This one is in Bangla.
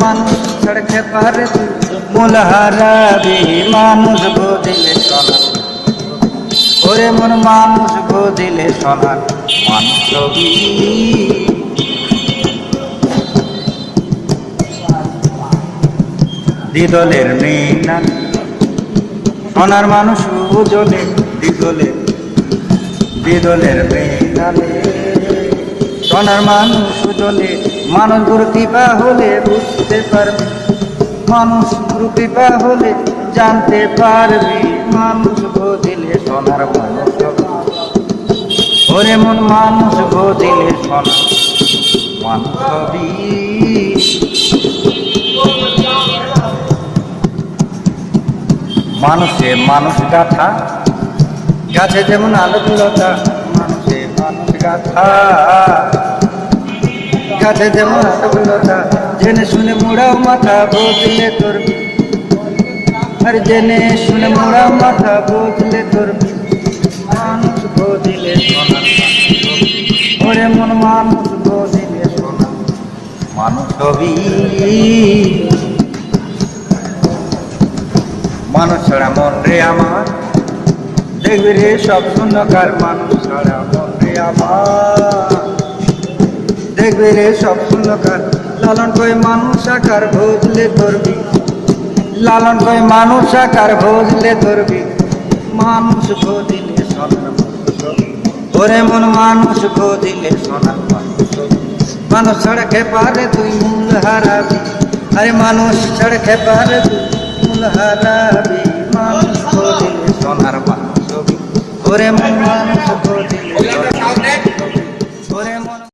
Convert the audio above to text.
মানুষ মানুষ মন দিদলের মেয়ে সোনার মানুষ উজলে দিদলের দিদলের মেঘালে সোনার মানুষ উজলে মানুষ গুরু কৃপা হলে বুঝতে পারবে, মানুষ গুরু কৃপা হলে জানতে পারবি, মানুষ বুঝিলে সোনার মানুষ। ওরে মন মানুষ বুঝিলে সোনার মানুষ হবি মানুষে মানুষ গাথা, গাছে যেমন আলোকলতা, মানুষে মানুষ গাথা গাছে যেমন আলোকলতা জেনে শুনে মোড়াও মাথা বদলে করবি আর জেনে শুনে মোড়াও মাথা বদলে করবি মানুষ বদিলে ওরে মন মানুষ বদিলে মানুষ হবি মানুষ ছাড়া মন রে আমার। দেখবি রে সব শূন্যকার মানুষ ছাড়া মন রে আমার। দেখবি রে সব শূন্যকার লালন কই মানুষ আকার ভোজলে ধরবি। লালন কই মানুষ আকার ভোজলে ধরবি। মানুষ ভোজিলে সোনার ওরে মন মানুষ ভোজিলে সোনার মানুষ। সড়কে পারে তুই মূল হারাবি। আরে মানুষ সড়কে পারে তুই মূল হারাবি। মানুষ ভোজিলে সোনার মানুষ। ওরে মন মানুষ ভোজিলে